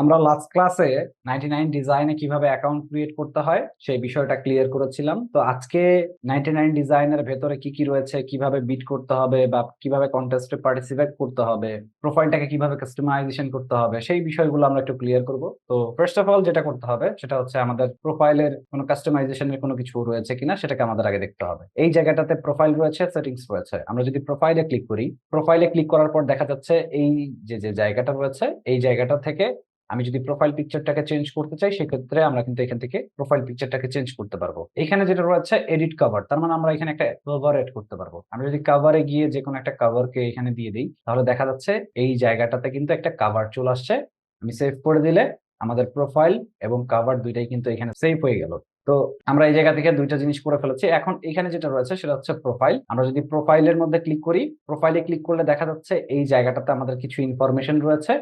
আমরা লাস্ট ক্লাসে ninety nine ডিজাইনে কীভাবে অ্যাকাউন্ট ক্রিয়েট করতে হয়, সেই বিষয়টা ক্লিয়ার করেছিলাম। তো আজকে নাইনটি নাইন ডিজাইনের ভেতরে কি কি রয়েছে, কীভাবে বিট করতে হবে বা কীভাবে কন্টেস্টে পার্টিসিপেট করতে হবে প্রোফাইলটাকে কীভাবে কাস্টমাইজেশন করতে হবে, সেই বিষয়গুলো আমরা একটু ক্লিয়ার করব। তো ফার্স্ট অফ অল যেটা করতে হবে, সেটা হচ্ছে আমাদের প্রোফাইলের কোনো কাস্টমাইজেশনের কোনো কিছু রয়েছে কিনা, সেটাকে আমাদের আগে দেখতে হবে। এই জায়গাটাতে প্রোফাইল রয়েছে সেটিংস রয়েছে। আমরা যদি প্রোফাইলে ক্লিক করি প্রোফাইলে ক্লিক করার পর দেখা যাচ্ছে এই যে যে জায়গাটা রয়েছে, এই জায়গাটা থেকে আমি যদি প্রোফাইল পিকচারটাকে চেঞ্জ করতে চাই, সেক্ষেত্রে আমরা কিন্তু এখান থেকে প্রোফাইল পিকচারটাকে চেঞ্জ করতে পারব। এখানে যেটা রয়েছে এডিট কভার তার মানে আমরা এখানে একটা কভার এড করতে পারব। আমরা যদি কভারে গিয়ে যে কোনো একটা কভারকে এখানে দিয়ে দিই, তাহলে দেখা যাচ্ছে এই জায়গাটাতে কিন্তু একটা কভার চলে আসছে। আমি সেভ করে দিলে আমাদের প্রোফাইল এবং কভার দুইটাই কিন্তু এখানে সেভ হয়ে গেল। তো আমরা এই জায়গা থেকে দুইটা জিনিস করে ফেলেছি। এখন এখানে যেটা রয়েছে, সেটা হচ্ছে প্রোফাইল আমরা যদি প্রোফাইলের মধ্যে ক্লিক করি প্রোফাইলে ক্লিক করলে দেখা যাচ্ছে এই জায়গাটাতে আমাদের কিছু ইনফরমেশন রয়েছে।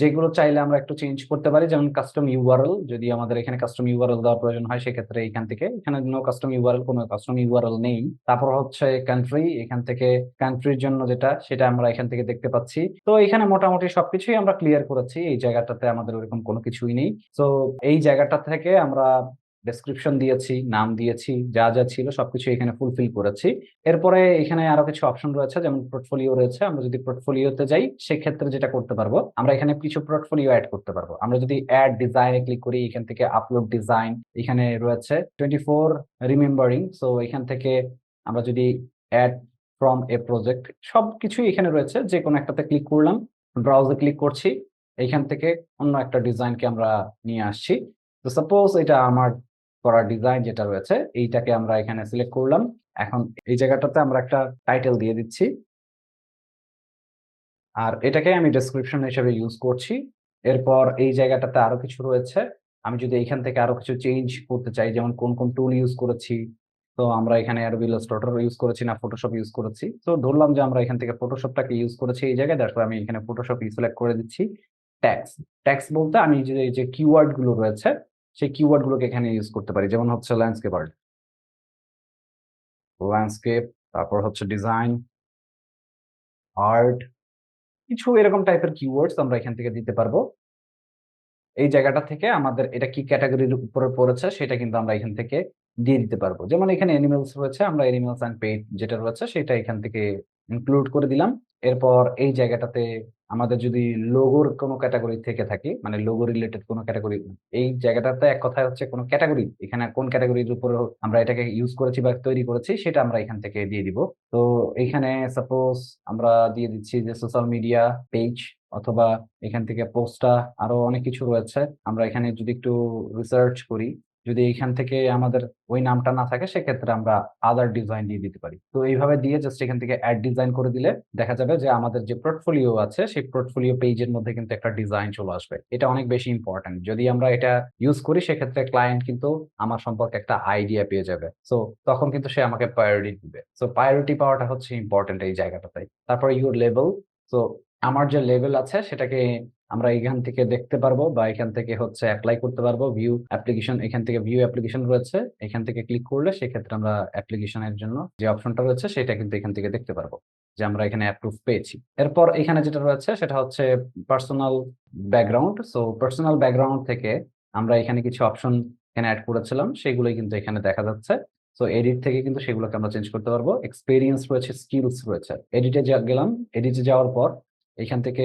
যেগুলো চাইলে আমরা একটু চেঞ্জ করতে পারি, যেমন কাস্টম ইউআরএল যদি আমাদের এখানে কাস্টম ইউআরএল দেওয়ার প্রয়োজন হয়, সেক্ষেত্রে এখান থেকে। এখানে নো কাস্টম ইউআরএল কোনো কাস্টম ইউআরএল নেই। তারপর হচ্ছে কান্ট্রি এখান থেকে কান্ট্রির জন্য যেটা, সেটা আমরা এখান থেকে দেখতে পাচ্ছি। তো এখানে মোটামুটি সবকিছুই আমরা ক্লিয়ার করেছি, এই জায়গাটাতে আমাদের ওরকম কোনো কিছুই নেই। তো এই জায়গাটা থেকে আমরা ডেসক্রিপশন দিয়েছি, নাম দিয়েছি, যা যা ছিল সবকিছু এখানে ফুলফিল করেছি। এরপরে এখানে আরও কিছু অপশন রয়েছে, যেমন পোর্টফোলিও রয়েছে। আমরা যদি পোর্টফোলিওতে যাই, সেক্ষেত্রে যেটা করতে পারব, আমরা এখানে কিছু পোর্টফোলিও অ্যাড করতে পারব। আমরা যদি অ্যাড ডিজাইনে ক্লিক করি, এখান থেকে আপলোড ডিজাইন এখানে রয়েছে। টোয়েন্টি ফোর রিমেম্বারিং সো এখান থেকে আমরা যদি অ্যাড ফ্রম এ প্রজেক্ট সবকিছুই এখানে রয়েছে। যে কোনো একটাতে ক্লিক করলাম ব্রাউজে ক্লিক করছি এইখান থেকে অন্য একটা ডিজাইনকে আমরা নিয়ে আসছি। তো সাপোজ এটা আমার করা ডিজাইন যেটা রয়েছে, এইটাকে আমরা এখানে সিলেক্ট করলাম। এখন এই জায়গাটাতে আমরা একটা টাইটেল দিয়ে দিচ্ছি। আর এটাকে আমি ডেসক্রিপশন হিসেবে ইউজ করছি। এরপর এই জায়গাটাতে আরও কিছু রয়েছে। আমি যদি এখান থেকে আরও কিছু চেঞ্জ করতে চাই, যেমন কোন কোন টুল ইউজ করেছি, তো আমরা এখানে অ্যাডোবি ইলাস্ট্রেটর ইউজ করেছি না ফটোশপ ইউজ করেছি। তো ধরলাম যে আমরা এখান থেকে ফটোশপটাকে ইউজ করেছি এই জায়গায় দেখো আমি এখানে ফটোশপ সিলেক্ট করে দিচ্ছি। ট্যাক্স ট্যাক্স বলতে আমি যে যে কিওয়ার্ডগুলো রয়েছে সেই কিওয়ার্ড গুলোকে এখানে ইউজ করতে পারি। যেমন হচ্ছে ল্যান্ডস্কেপ আর্ট ল্যান্ডস্কেপ তারপর হচ্ছে ডিজাইন আর্ট কিছু এরকম টাইপের কিওয়ার্ডস আমরা এখান থেকে দিতে পারব। এই জায়গাটা থেকে আমাদের এটা কি ক্যাটাগরির উপরে পড়েছে সেটা কিন্তু আমরা এখান থেকে দিয়ে দিতে পারব। যেমন এখানে অ্যানিমেলস রয়েছে, আমরা এনিমেলস অ্যান্ড পেট যেটা রয়েছে সেটা এখান থেকে ইনক্লুড করে দিলাম। এরপর এই জায়গাটাতে আমাদের যদি লোগোর কোনো ক্যাটাগরি থেকে থাকে মানে লোগো রিলেটেড কোনো ক্যাটাগরি এই জায়গাটাতে এক কথায় হচ্ছে কোনো ক্যাটাগরি এখানে কোন ক্যাটাগরির উপর আমরা এটাকে ইউজ করেছি বা তৈরি করেছি, সেটা আমরা এখান থেকে দিয়ে দিব। তো এখানে সাপোজ আমরা দিয়ে দিচ্ছি যে সোশ্যাল মিডিয়া পেজ অথবা এখান থেকে পোস্টটা আরও অনেক কিছু রয়েছে। আমরা এখানে যদি একটু রিসার্চ করি যদি এখান থেকে আমাদের ওই নামটা না থাকে, সেক্ষেত্রে আমরা আদার ডিজাইন দিয়ে দিতে পারি। তো এইভাবে দিয়ে জাস্ট এখান থেকে অ্যাড ডিজাইন করে দিলে দেখা যাবে যে আমাদের যে পোর্টফোলিও আছে, সেই পোর্টফোলিও পেজের মধ্যে কিন্তু একটা ডিজাইন চলে আসবে। এটা অনেক বেশি ইম্পর্টেন্ট যদি আমরা এটা ইউজ করি, সেক্ষেত্রে ক্লায়েন্ট কিন্তু আমার সম্পর্কে একটা আইডিয়া পেয়ে যাবে। সো তখন কিন্তু সে আমাকে প্রায়োরিটি দিবে। সো প্রায়োরিটি পাওয়াটা হচ্ছে ইম্পর্টেন্ট এই জায়গাটাতে। তারপর ইউর লেভেল সো আমার যে লেভেল আছে, সেটাকে আমরা এখান থেকে দেখতে পারব বা এখান থেকে হচ্ছে অ্যাপ্লাই করতে পারব ভিউ অ্যাপ্লিকেশন এখান থেকে ভিউ অ্যাপ্লিকেশন রয়েছে, এখান থেকে ক্লিক করলে সেক্ষেত্রে আমরা অ্যাপ্লিকেশনের জন্য যে অপশনটা রয়েছে সেটা কিন্তু এখান থেকে দেখতে পারব যে আমরা এখানে অ্যাপ্রুভ পেয়েছি। এরপর এখানে যেটা রয়েছে সেটা হচ্ছে personal background so personal background থেকে আমরা এখানে কিছু অপশন এখানে অ্যাড করেছিলাম, সেগুলোই কিন্তু এখানে দেখা যাচ্ছে। সো এডিট থেকে কিন্তু সেগুলোকে আমরা চেঞ্জ করতে পারব। এক্সপিরিয়েন্স রয়েছে স্কিলস রয়েছে। এডিটে গেলাম এডিটে যাওয়ার পর এখান থেকে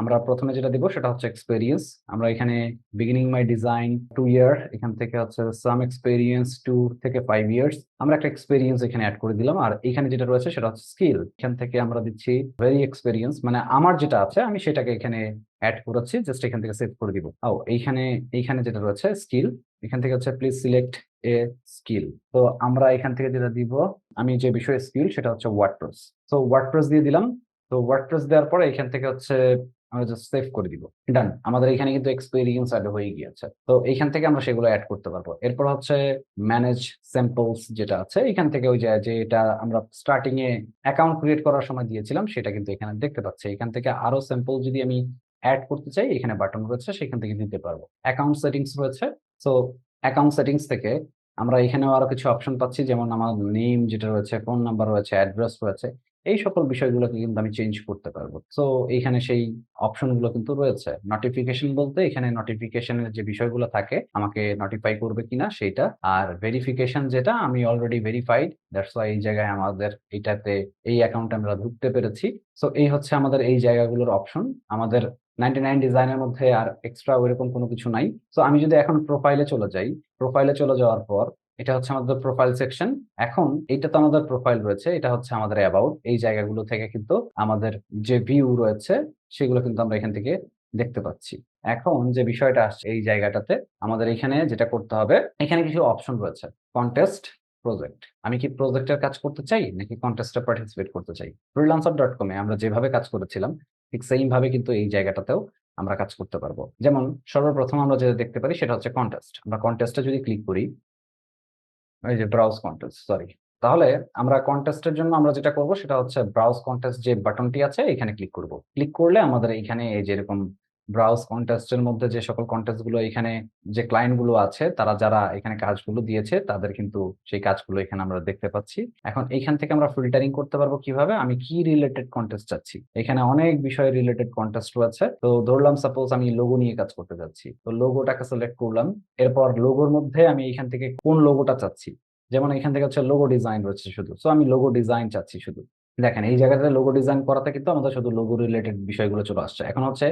আমরা প্রথমে যেটা দিব সেটা হচ্ছে এক্সপেরিয়েন্স আমরা এখানে beginning my design two year এখান থেকে হচ্ছে সাম এক্সপেরিয়েন্স টু থেকে ফাইভ ইয়ার্স আমরা একটা এক্সপেরিয়েন্স এখানে অ্যাড করে দিলাম। আর এখানে যেটা রয়েছে সেটা হচ্ছে স্কিল এখান থেকে আমরা দিচ্ছি ভেরি এক্সপেরিয়েন্স মানে আমার যেটা আছে, আমি সেটাকে এখানে অ্যাড করেছি জাস্ট এখান থেকে সেভ করে দিব। ও, এইখানে এইখানে যেটা রয়েছে স্কিল এখান থেকে হচ্ছে প্লিজ সিলেক্ট এ স্কিল তো আমরা এখান থেকে যেটা দিব, আমি যে বিষয়ে স্কিল সেটা হচ্ছে ওয়ার্ডপ্রেস তো ওয়ার্ডপ্রেস দিয়ে দিলাম। তো ওয়ার্ডপ্রেস দেওয়ার পরে এখান থেকে হচ্ছে আমরা জাস্ট সেভ করে দিব। ডান আমাদের এখানে কিন্তু এক্সপিরিয়েন্স অ্যাড হয়ে গিয়েছে। তো এখান থেকে আমরা সেগুলো অ্যাড করতে পারব। এরপর হচ্ছে ম্যানেজ স্যাম্পলস যেটা আছে, এখান থেকে ওই যে এটা আমরা স্টার্টিং এ অ্যাকাউন্ট ক্রিয়েট করার সময় দিয়েছিলাম, সেটা কিন্তু এখানে দেখতে পাচ্ছি। এখান থেকে আরও স্যাম্পল যদি আমি অ্যাড করতে চাই, এখানে বাটন রয়েছে, সেখান থেকে দিতে পারব। অ্যাকাউন্ট সেটিংস রয়েছে। সো অ্যাকাউন্ট সেটিংস থেকে আমরা এখানেও আরও কিছু অপশন পাচ্ছি, যেমন আমার নেম যেটা রয়েছে ফোন নাম্বার রয়েছে অ্যাড্রেস রয়েছে। এই সকল বিষয়গুলোকে কিন্তু আমি চেঞ্জ করতে পারব। তো এইখানে সেই অপশনগুলো কিন্তু রয়েছে। নোটিফিকেশন বলতে এখানে নোটিফিকেশন এর যে বিষয়গুলো থাকে আমাকে নোটিফাই করবে কিনা সেটা আর ভেরিফিকেশন যেটা আমি অলরেডি ভেরিফাইড দ্যাটস ওয়াই এই জায়গায় আমাদের এইটাতে এই অ্যাকাউন্টে আমরা ঢুকতে পেরেছি। সো এই হচ্ছে আমাদের এই জায়গাগুলোর অপশন। আমাদের 99 ডিজাইনের মধ্যে আর এক্সট্রা ওইরকম কোনো কিছু নাই। তো আমি যদি এখন প্রোফাইলে চলে যাই, প্রোফাইলে চলে যাওয়ার পর এটা হচ্ছে আমাদের প্রোফাইল সেকশন। এখন এটা তো আমাদের প্রোফাইল রয়েছে। এটা হচ্ছে আমাদের অ্যাবাউট। এই জায়গাগুলো থেকে কিন্তু আমাদের যে ভিউ রয়েছে সেগুলো কিন্তু আমরা এখান থেকে দেখতে পাচ্ছি। এখন যে বিষয়টা আসছে এই জায়গাটাতে আমাদের এখানে যেটা করতে হবে, এখানে কিছু অপশন রয়েছে। Contest project. আমি কি প্রজেক্টের কাজ করতে চাই নাকি কনটেস্টে পার্টিসিপেট করতে চাই? freelancer.com এ আমরা যেভাবে কাজ করেছিলাম ঠিক সেইম ভাবে কিন্তু এই জায়গাটাতেও আমরা কাজ করতে পারব। যেমন সর্বপ্রথম আমরা যেটা দেখতে পারি সেটা হচ্ছে কন্টেস্ট আমরা কনটেস্টে যদি ক্লিক করি এই যে ব্রাউজ কন্টেস্ট সরি। তাহলে আমরা কন্টেস্টের জন্য আমরা যেটা করব সেটা হচ্ছে ব্রাউজ কন্টেস্ট যে বাটনটি আছে, এখানে ক্লিক করব। ক্লিক করলে আমাদের এখানে এই যে এরকম ব্রাউজ কনটেস্ট এর মধ্যে যে সকল কনটেস্টগুলো এখানে যে ক্লায়েন্টগুলো আছে, তারা যারা এখানে কাজগুলো দিয়েছে, তাদের কিন্তু সেই কাজগুলো এখানে আমরা দেখতে পাচ্ছি। এখন এইখান থেকে আমরা ফিল্টারিং করতে পারব কীভাবে? আমি কি রিলেটেড কন্টেস্ট চাচ্ছি। এখানে অনেক বিষয় রিলেটেড কন্টেস্ট রয়েছে। তো ধরলাম সাপোজ আমি লোগো নিয়ে কাজ করতে যাচ্ছি। তো লোগোটাকে সিলেক্ট করলাম। এরপর লোগোর মধ্যে আমি এখান থেকে কোন লোগোটা চাচ্ছি। যেমন এখান থেকে হচ্ছে লোগো ডিজাইন রয়েছে শুধু। সো আমি লোগো ডিজাইন চাচ্ছি শুধু। দেখেন, এই জায়গাটাতে লোগো ডিজাইন করাতে কিন্তু আমাদের শুধু লোগো রিলেটেড বিষয়গুলো চলে আসছে। এখন হচ্ছে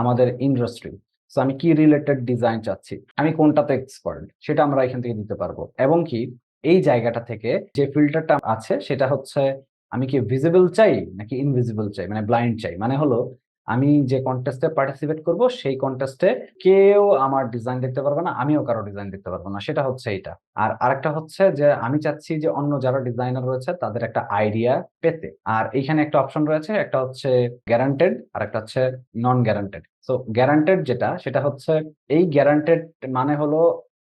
আমাদের ইন্ডাস্ট্রি। সো আমি কি রিলেটেড ডিজাইন চাচ্ছি। আমি কোনটাতে এক্সপার্ট সেটা আমরা এখান থেকে দিতে পারব। এবং কি, এই জায়গাটা থেকে যে ফিল্টারটা আছে, সেটা হচ্ছে আমি কি ভিজিবল চাই নাকি ইনভিজিবল চাই মানে ব্লাইন্ড চাই। মানে হলো আমি যে কনটেস্টে পার্টিসিপেট করব সেই কনটেস্টে কেউ আমার ডিজাইন দেখতে পারবে না, আমিও কারও ডিজাইন দেখতে পারব না। সেটা হচ্ছে এইটা। আর আরেকটা হচ্ছে যে আমি চাচ্ছি যে অন্য যারা ডিজাইনার রয়েছে তাদের একটা আইডিয়া পেতে। আর এইখানে একটা অপশন রয়েছে একটা হচ্ছে গ্যারান্টেড আর একটা হচ্ছে নন গ্যারান্টেড। সো গ্যারান্টেড যেটা সেটা হচ্ছে এই গ্যারান্টেড মানে হলো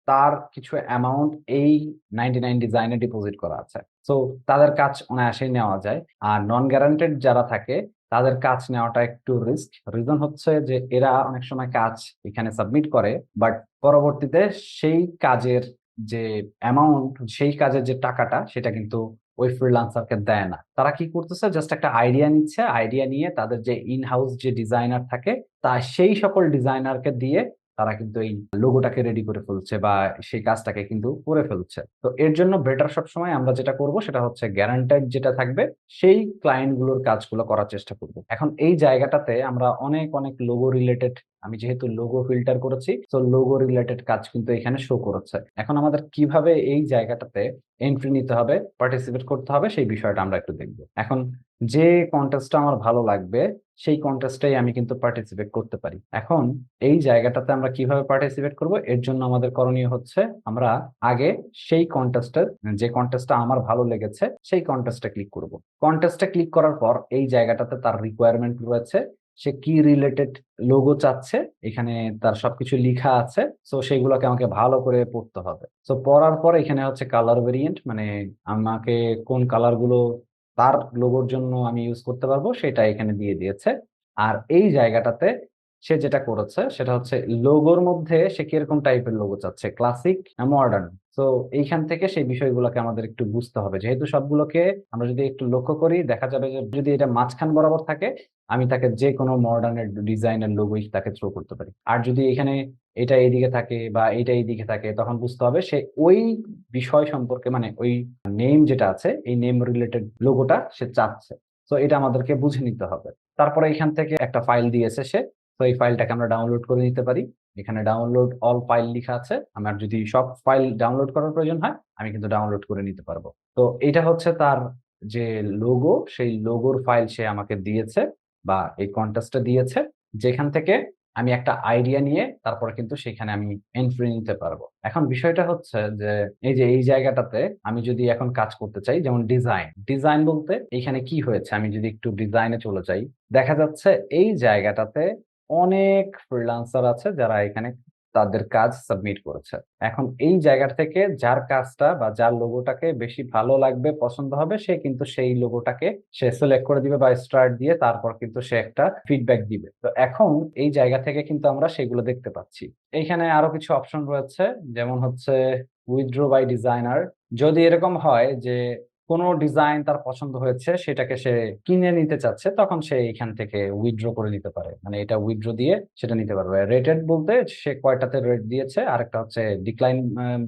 তার কিছু অ্যামাউন্ট এই 99 ডিজাইনে ডিপোজিট করা আছে। সো তাদের কাজ অনায়াসেই নেওয়া যায়। আর নন গ্যারান্টেড যারা থাকে তাদের কাজ নেওয়াটা একটু রিস্ক। রিজন হচ্ছে যে এরা অনেক সময় কাজ এখানে সাবমিট করে। বাট পরবর্তীতে সেই কাজের যে অ্যামাউন্ট, সেই কাজের যে টাকাটা, সেটা কিন্তু ওই ফ্রিলান্সারকে দেয় না। তারা কি করতেছে জাস্ট একটা আইডিয়া নিচ্ছে। আইডিয়া নিয়ে তাদের যে ইন হাউস যে ডিজাইনার থাকে তা সেই সকল ডিজাইনারকে দিয়ে তারা কিন্তু এই লোগোটাকে রেডি করে ফেলছে বা সেই কাজটাকে কিন্তু করে ফেলছে। তো এর জন্য বেটার সবসময় আমরা যেটা করব সেটা হচ্ছে গ্যারান্টেড যেটা থাকবে সেই ক্লায়েন্টগুলোর কাজগুলো করার চেষ্টা করব। এখন এই জায়গাটাতে আমরা অনেক, অনেক লোগো রিলেটেড আমি যেহেতু লোগো ফিল্টার করেছি তো লোগো রিলেটেড কাজ কিন্তু এখানে শো করেছে। এখন আমাদের কীভাবে এই জায়গাটাতে এন্ট্রি নিতে হবে, পার্টিসিপেট করতে হবে সেই বিষয়টা আমরা একটু দেখব। এখন যে কনটেস্টটা আমার ভালো লাগবে সেই কনটেস্টেই আমি কিন্তু পার্টিসিপেট করতে পারি। এখন এই জায়গাটাতে আমরা কীভাবে পার্টিসিপেট করব এর জন্য আমাদের করণীয় হচ্ছে আমরা আগে সেই কনটেস্টের যে কন্টেস্টটা আমার ভালো লেগেছে, সেই কনটেস্টে ক্লিক করব। কনটেস্টে ক্লিক করার পর এই জায়গাটাতে তার রিকোয়ারমেন্ট রয়েছে। সে কি রিলেটেড লোগো চাচ্ছে, এখানে তার সবকিছু লিখা আছে। সো সেগুলোকে আমাকে ভালো করে পড়তে হবে। সো পড়ার পর এখানে হচ্ছে কালার ভেরিয়েন্ট মানে আমাকে কোন কালারগুলো তার লোগোর জন্য আমি ইউজ করতে পারব, সেটা এখানে দিয়ে দিয়েছে। আর এই জায়গাটাতে সে যেটা করেছে, সেটা হচ্ছে, লোগোর মধ্যে সে কীরকম টাইপের লোগো চাচ্ছে ক্লাসিক না মডার্ন। সো এইখান থেকে সেই বিষয়গুলোকে আমাদের একটু বুঝতে হবে। যেহেতু সবগুলোকে আমরা যদি একটু লক্ষ্য করি, দেখা যাবে যে যদি এটা মাঝখান বরাবর থাকে, আমি তাকে যেকোনো মডার্ন এর ডিজাইনের লোগোই তাকে থ্রো করতে পারি। আর যদি এখানে এটা এইদিকে থাকে বা এইটা এইদিকে থাকে, তখন বুঝতে হবে সে ওই বিষয় সম্পর্কে মানে ওই নেম যেটা আছে, এই নেম রিলেটেড লোগোটা সে চাচ্ছে। তো এটা আমাদেরকে বুঝে নিতে হবে। তারপরে এখান থেকে একটা ফাইল দিয়েছে সে। তো এই ফাইলটাকে আমরা ডাউনলোড করে নিতে পারি। এখানে ডাউনলোড অল ফাইল লিখা আছে। আমার যদি সব ফাইল ডাউনলোড করার প্রয়োজন হয়, আমি কিন্তু ডাউনলোড করে নিতে পারব। তো, এটা হচ্ছে তার যে লোগো সেই লোগোর ফাইল সে আমাকে দিয়েছে বা এই কনটেস্টে দিয়েছে। যেখান থেকে আমি একটা আইডিয়া নিয়ে তারপরে কিন্তু সেখানে আমি এন্ট্রি নিতে পারব। এখন বিষয়টা হচ্ছে যে, এই যে, এই জায়গাটাতে আমি যদি এখন কাজ করতে চাই, যেমন ডিজাইন। ডিজাইন বলতে এইখানে কি হয়েছে আমি যদি একটু ডিজাইনে চলে যাই। দেখা যাচ্ছে এই জায়গাটাতে অনেক ফ্রিল্যান্সার আছে যারা এখানে তাদের কাজ সাবমিট করেছে। এখন এই জায়গা থেকে যার কাজটা বা যার লোগোটাকে বেশি ভালো লাগবে, পছন্দ হবে সে কিন্তু সেই লোগোটাকে সে সিলেক্ট করে দিবে বা স্টার্ট দিয়ে তারপর কিন্তু সে একটা ফিডব্যাক দিবে। তো এখন এই জায়গা থেকে কিন্তু আমরা সেগুলো দেখতে পাচ্ছি। এইখানে আরও কিছু অপশন রয়েছে যেমন হচ্ছে উইথড্র বাই ডিজাইনার। যদি এরকম হয় যে কোনো ডিজাইন তার পছন্দ হয়েছে, সেটাকে সে কিনে নিতে চাচ্ছে, তখন সে এখান থেকে উইথড্র করে নিতে পারে। মানে এটা উইথড্র দিয়ে সেটা নিতে পারবে। রেটেড বলতে সে কয়টাতে রেট দিয়েছে? আরেকটা হচ্ছে ডিক্লাইন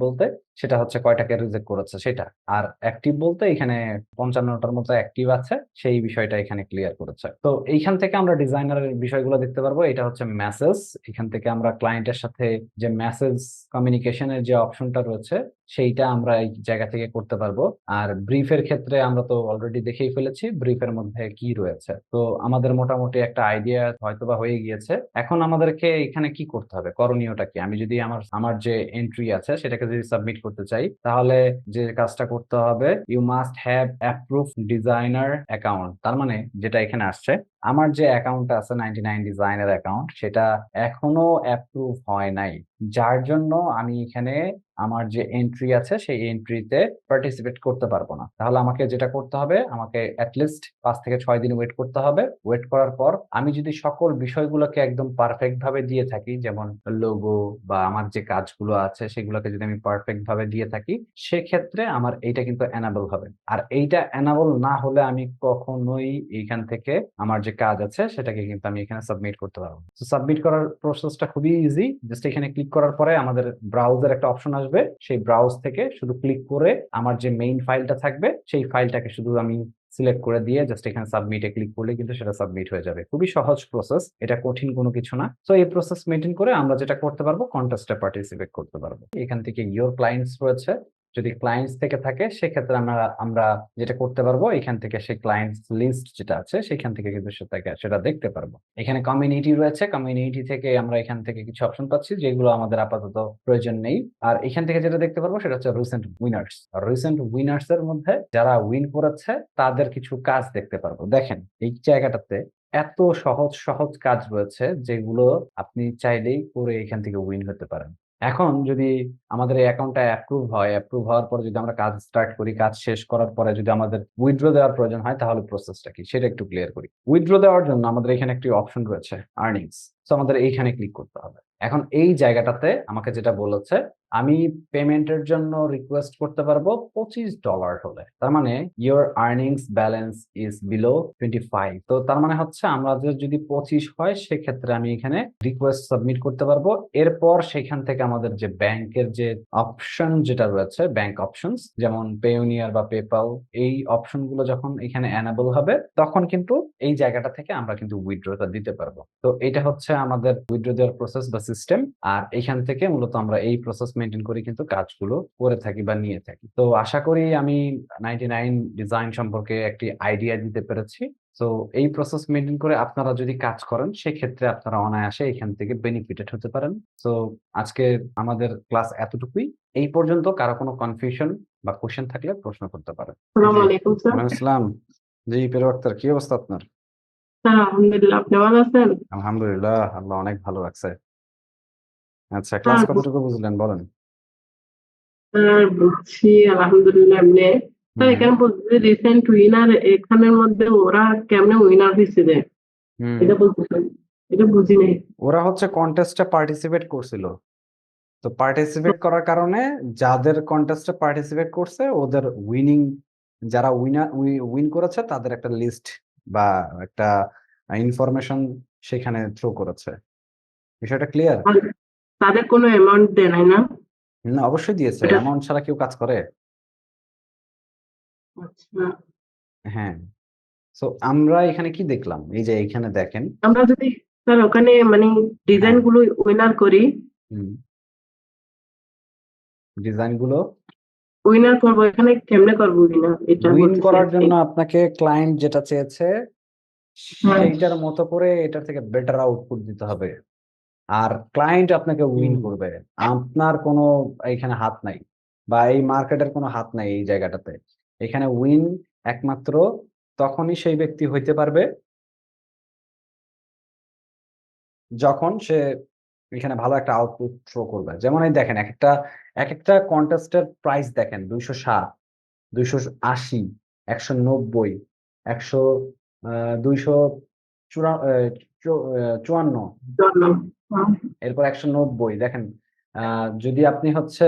বলতে সেটা হচ্ছে কয়টাকে রিজেক্ট করেছে, সেটা। আর অ্যাক্টিভ বলতে এখানে পঞ্চান্নটার মতো অ্যাক্টিভ আছে, সেই বিষয়টা এখানে ক্লিয়ার করেছে। তো এইখান থেকে আমরা ডিজাইনারের বিষয়গুলো দেখতে পারব, এটা হচ্ছে মেসেজ এখান থেকে আমরা ক্লায়েন্টের সাথে যে মেসেজ কমিউনিকেশনের যে অপশনটা রয়েছে, সেইটা আমরা এই জায়গা থেকে করতে পারব। আর ব্রিফের ক্ষেত্রে আমরা তো অলরেডি দেখেই ফেলেছি ব্রিফের মধ্যে কি রয়েছে। তো আমাদের মোটামুটি একটা আইডিয়া হয়তোবা হয়ে গিয়েছে। এখন আমাদেরকে এখানে কি করতে হবে? করণীয়টা কি? আমি যদি আমার আমার যে এন্ট্রি আছে, সেটাকে যদি সাবমিট করতে চাই, তাহলে যে কাজটা করতে হবে you must have approve designer account তার মানে যেটা এখানে আসছে আমার যে অ্যাকাউন্টটা আছে নাইনটি নাইন ডিজাইনের অ্যাকাউন্ট সেটা এখনও অ্যাপ্রুভ হয় নাই। যার জন্য আমি এখানে আমার যে এন্ট্রি আছে, সেই এন্ট্রিতে পার্টিসিপেট করতে পারব না। তাহলে আমাকে যেটা করতে হবে, আমাকে অ্যাটলিস্ট পাঁচ থেকে ছয় দিন ওয়েট করতে হবে। ওয়েট করার পর আমি যদি সকল বিষয়গুলোকে একদম পারফেক্ট ভাবে দিয়ে থাকি, যেমন লোগো বা আমার যে কাজগুলো আছে, সেগুলোকে যদি আমি পারফেক্ট ভাবে দিয়ে থাকি, সেক্ষেত্রে আমার এইটা কিন্তু অ্যানাবল হবে। আর এইটা এনাবল না হলে আমি কখনোই এইখান থেকে আমার যে কাজ আছে, সেটাকে কিন্তু আমি এখানে সাবমিট করতে পারব। তো সাবমিট করার প্রসেসটা খুবই ইজি জাস্ট এখানে ক্লিক করার পরে আমাদের ব্রাউজার একটা অপশন আসবে। সেই ব্রাউজ থেকে শুধু ক্লিক করে আমার যে মেইন ফাইলটা থাকবে, সেই ফাইলটাকে শুধু আমি সিলেক্ট করে দিয়ে জাস্ট এখানে সাবমিটে ক্লিক করলে কিন্তু সেটা সাবমিট হয়ে যাবে। খুবই সহজ প্রসেস এটা কঠিন কোনো কিছু না। তো এই প্রসেস মেনটেন করে আমরা যেটা করতে পারব কন্টেস্টে পার্টিসিপেট করতে পারব। এখান থেকে ইয়োর ক্লায়েন্টস রয়েছে। যদি ক্লায়েন্টস থেকে থাকে, সেক্ষেত্রে আমরা আমরা যেটা করতে পারব, এখান থেকে সেই ক্লায়েন্টস লিস্ট যেটা আছে, সেখান থেকে কিন্তু সেটাকে সেটা দেখতে পারব। এখানে কমিউনিটি রয়েছে কমিউনিটি থেকে আমরা এখান থেকে কিছু অপশন পাচ্ছি, যেগুলো আমাদের আপাতত প্রয়োজন নেই। আর এখান থেকে যেটা দেখতে পারব, সেটা হচ্ছে রিসেন্ট উইনার্স আর রিসেন্ট উইনার্স এর মধ্যে যারা উইন করেছে, তাদের কিছু কাজ দেখতে পারব। দেখেন, এই জায়গাটাতে এত সহজ সহজ কাজ রয়েছে যেগুলো আপনি চাইলেই করে এখান থেকে উইন হতে পারেন। এখন যদি আমাদের এই অ্যাকাউন্টটা অ্যাপ্রুভ হয় অ্যাপ্রুভ হওয়ার পরে যদি আমরা কাজ স্টার্ট করি, কাজ শেষ করার পরে যদি আমাদের উইথড্র দেওয়ার প্রয়োজন হয়, তাহলে প্রসেসটা কি? সেটা একটু ক্লিয়ার করি। উইথড্র দেওয়ার জন্য আমাদের এখানে একটি অপশন রয়েছে আর্নিংস তো আমাদের এইখানে ক্লিক করতে হবে। এখন এই জায়গাটাতে আমাকে যেটা বলেছে আমি পেমেন্টের জন্য রিকোয়েস্ট করতে পারব পঁচিশ ডলার হলে। তার মানে your earnings balance is below twenty five তো তার মানে হচ্ছে আমাদের যদি পঁচিশ হয় সেক্ষেত্রে আমি এখানে রিকোয়েস্ট সাবমিট করতে পারব। এরপর সেখান থেকে আমাদের যে ব্যাংকের যে অপশন যেটা রয়েছে ব্যাংক অপশনস যেমন পেউনিয়ার বা পেপাল এই অপশনগুলো যখন এখানে অ্যানাবল হবে, তখন কিন্তু এই জায়গাটা থেকে আমরা কিন্তু উইথড্রটা দিতে পারব। তো এটা হচ্ছে আমাদের উইথড্র দেওয়ার প্রসেস বা সিস্টেম আর এখান থেকে মূলত আমরা এই প্রসেস মেনটেন করে কিন্তু কাজগুলো করে থাকি বা নিয়ে থাকি। তো আশা করি আমি নাইনটি নাইন ডিজাইন সম্পর্কে একটি আইডিয়া দিতে পেরেছি। তো এই প্রসেস মেনটেন করে আপনারা যদি কাজ করেন সেক্ষেত্রে আপনারা অনায়াসে এখান থেকে বেনিফিটেড হতে পারেন। তো আজকে আমাদের ক্লাস এতটুকুই। এই পর্যন্ত কারও কোনো কনফিউশন বা কোশ্চেন থাকলে প্রশ্ন করতে পারেন। আসসালামু আলাইকুম স্যার। ওয়ালাইকুম আসসালাম। জি পেরো আক্তার কি অবস্থা আপনার? আলহামদুলিল্লাহ আপনি ভালো আছেন? আলহামদুলিল্লাহ আল্লাহ অনেক ভালো রাখছে। আচ্ছা ক্লাস কতটুকু বুঝলেন? বলেন। বুঝছি আলহামদুলিল্লাহ এমনি। হুম, এখানে রিসেন্ট উইনার এখানের মধ্যে ওরা কেমনে উইনার হয়েছে যে? এটা বলতেছেন এটা বুঝি নাই। ওরা হচ্ছে কন্টেস্টে পার্টিসিপেট করছিল। তো পার্টিসিপেট করার কারণে যাদের কন্টেস্টে পার্টিসিপেট করছে ওদের উইনিং যারা উইনার উইন করেছে তাদের একটা লিস্ট বা একটা ইনফরমেশন সেখানে থ্রো করেছে। বিষয়টা ক্লিয়ার তাদের কোনো অ্যামাউন্ট দেয় নাই না? না অবশ্যই দিয়েছে। এটা- অ্যামাউন্ট ছাড়া কেউ কাজ করে? আচ্ছা। হ্যাঁ। তো আমরা এখানে কি দেখলাম? এই যে এখানে দেখেন। আমরা যদি স্যার ওখানে মানে ডিজাইনগুলো উইনার করি। ডিজাইনগুলো? উইনার করব এখানে কেমনে করব উইনার এটা উইন বলতেছি করার আর কি। জন্য আপনাকে ক্লায়েন্ট যেটা চেয়েছে হ্যাঁ। সেইটার মতো করে এটার থেকে বেটার আউটপুট দিতে হবে। আর ক্লায়েন্ট আপনাকে উইন করবে। আপনার কোনো এখানে হাত নাই বা এই মার্কেটের কোনো হাত নাই এই জায়গাটাতে। এখানে উইন একমাত্র তখনই সেই ব্যক্তি হইতে পারবে যখন সে এখানে ভালো একটা আউটপুট থ্রো করবে। যেমন এই দেখেন এক একটা এক একটা কন্টেস্টের প্রাইস দেখেন দুইশো সাত দুইশো আশি একশো নব্বই একশো দুইশো চুরা চুয়ান্ন। এরপর একশো নব্বই, দেখেন যদি আপনি হচ্ছে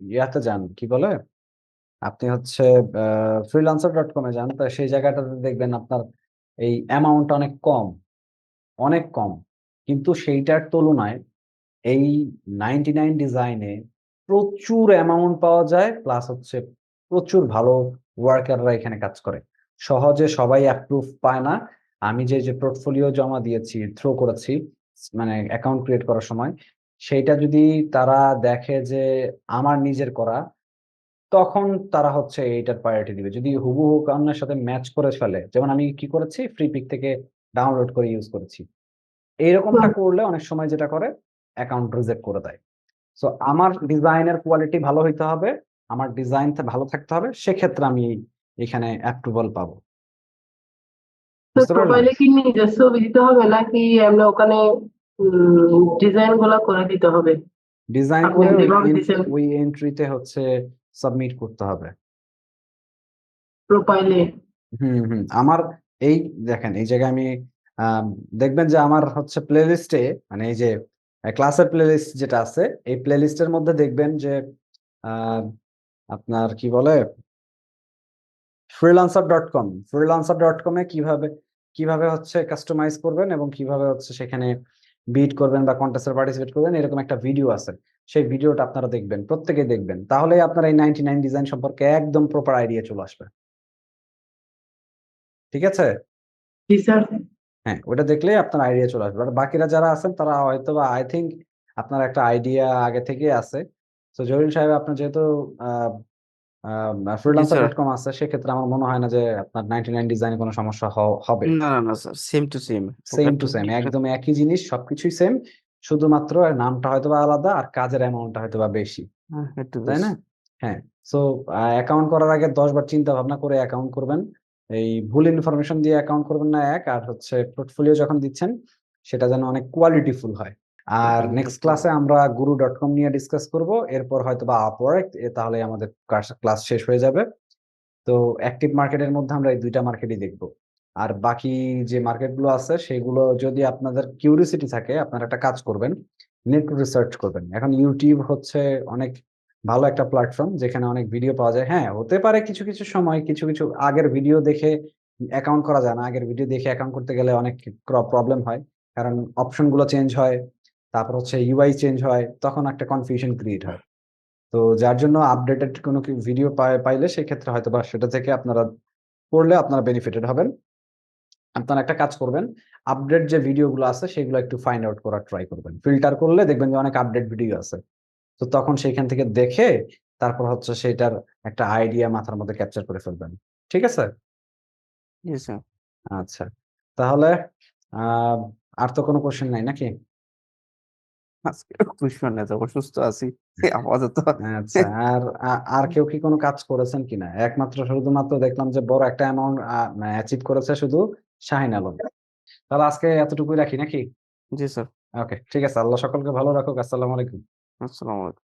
ইয়াতে যান, কি বলে? আপনি হচ্ছে ফ্রিলান্সার ডট কমে যান, তা সেই জায়গাটাতে দেখবেন আপনার এই অ্যামাউন্ট অনেক কম অনেক কম। কিন্তু সেইটার তুলনায় এই নাইনটি নাইন ডিজাইনে প্রচুর অ্যামাউন্ট পাওয়া যায় প্লাস হচ্ছে প্রচুর ভালো ওয়ার্কাররা এখানে কাজ করে। সহজে সবাই অ্যাপ্রুভ পায় না। আমি যে যে পোর্টফোলিও জমা দিয়েছি থ্রো করেছি মানে অ্যাকাউন্ট ক্রিয়েট করার সময় সেইটা যদি তারা দেখে যে আমার নিজের করা তখন তারা হচ্ছে এইটার প্রায়োরিটি দিবে। যদি হুবহু কাউনের সাথে ম্যাচ করে ফেলে যেমন আমি কি করেছি? ফ্রি পিক থেকে ডাউনলোড করে ইউজ করেছি। এইরকমটা করলে অনেক সময় যেটা করে? অ্যাকাউন্ট রিজেক্ট করে দেয়। সো আমার ডিজাইনের কোয়ালিটি ভালো হইতে হবে আমার ডিজাইন ভালো থাকতে হবে সেক্ষেত্রে আমি এখানে অ্যাপ্রুভাল পাবো। বুঝতে কি নিজস্ব ছবি দিতে হবে নাকি আমরা ওখানে ডিজাইনগুলা করে দিতে হবে? ডিজাইন ওই এন্ট্রিতে হচ্ছে সাবমিট করতে হবে। প্রোফাইলে হুম হুম আমার এই দেখেন এই জায়গায় আমি দেখবেন যে আমার হচ্ছে প্লেলিস্টে মানে এই যে ক্লাসের প্লেলিস্ট যেটা আছে এই প্লেলিস্টের মধ্যে দেখবেন যে আহ, আপনার কি বলে freelancer dot com freelancer dot কমে কীভাবে কীভাবে হচ্ছে কাস্টমাইজ করবেন এবং কীভাবে হচ্ছে সেখানে বিট করবেন বা কন্টেস্টে পার্টিসিপেট করবেন এরকম একটা ভিডিও আছে। সেই ভিডিওটা আপনারা দেখবেন প্রত্যেকে দেখবেন। তাহলে আপনার এই নাইনটি নাইন ডিজাইন সম্পর্কে একদম প্রপার আইডিয়া চলে আসবে। ঠিক আছে? জি স্যার। হ্যাঁ ওটা দেখলে আপনার আইডিয়া চলে আসবে। আর বাকিরা যারা আছেন তারা হয়তো বা আই থিঙ্ক আপনার একটা আইডিয়া আগে থেকে আছে। তো জহির সাহেব আপনার যেহেতু ফ্রিল্যান্সার ডট কম আছে সেক্ষেত্রে আমার মনে হয় না যে আপনার নাইনটি নাইন ডিজাইনে কোনো সমস্যা হবে। না না না sir same to same same to same একদম একই জিনিস সবকিছুই সেম শুধুমাত্র নামটা হয়তো বা আলাদা আর কাজের অ্যামাউন্টটা হয়তো বা বেশি। তাই না? হ্যাঁ সো অ্যাকাউন্ট করার আগে দশ বার চিন্তা ভাবনা করে অ্যাকাউন্ট করবেন। এই ভুল ইনফরমেশন দিয়ে অ্যাকাউন্ট করবেন না এক আর হচ্ছে পোর্টফোলিও যখন দিচ্ছেন সেটা যেন অনেক কোয়ালিটিফুল হয়। আর নেক্সট ক্লাসে আমরা গুরু ডট কম নিয়ে ডিসকাস করব। এরপর হয়তো বা আপওয়ার্ক তাহলে আমাদের ক্লাস শেষ হয়ে যাবে। তো অ্যাক্টিভ মার্কেটের মধ্যে আমরা এই দুইটা মার্কেটই দেখব। আর বাকি যে মার্কেটগুলো আছে সেগুলো যদি আপনাদের কিউরিসিটি থাকে আপনারা একটা কাজ করবেন নেট রিসার্চ করবেন। এখন ইউটিউব হচ্ছে অনেক ভালো একটা প্ল্যাটফর্ম যেখানে অনেক ভিডিও পাওয়া যায়। হ্যাঁ হতে পারে কিছু কিছু সময় কিছু কিছু আগের ভিডিও দেখে অ্যাকাউন্ট করা যায় না। আগের ভিডিও দেখে অ্যাকাউন্ট করতে গেলে অনেক প্রবলেম হয়। কারণ অপশনগুলো চেঞ্জ হয়। তারপর হচ্ছে ইউআই চেঞ্জ হয় তখন একটা কনফিউশন ক্রিয়েট হয়। তো যার জন্য আপডেটেড কোনো ভিডিও পাইলে সেক্ষেত্রে হয়তো বা সেটা থেকে আপনারা পড়লে আপনারা বেনিফিটেড হবেন। আপনারা একটা কাজ করবেন আপডেট যে ভিডিওগুলো আছে সেগুলো একটু ফাইন্ড আউট করার ট্রাই করবেন। ফিল্টার করলে দেখবেন যে অনেক আপডেট ভিডিও আছে। তো তখন সেইখান থেকে দেখে তারপর হচ্ছে সেটার একটা আইডিয়া মাথার মধ্যে ক্যাপচার করে ফেলবেন। ঠিক আছে? আচ্ছা। তাহলে আহ আর তো কোনো কোশ্চেন নাই নাকি? আজকে খুশি না অসুস্থ আছি আপাতত। আচ্ছা আর আর কেউ কি কোনো কাজ করেছেন কিনা? একমাত্র শুধুমাত্র দেখলাম যে বড় একটা অ্যামাউন্ট অ্যাচিভ করেছে শুধু শাহিন আলম। তাহলে আজকে এতটুকুই রাখি নাকি? জি স্যার। ওকে ঠিক আছে। আল্লাহ সকলকে ভালো রাখুক। আসসালামু আলাইকুম। আসসালামু আলাইকুম।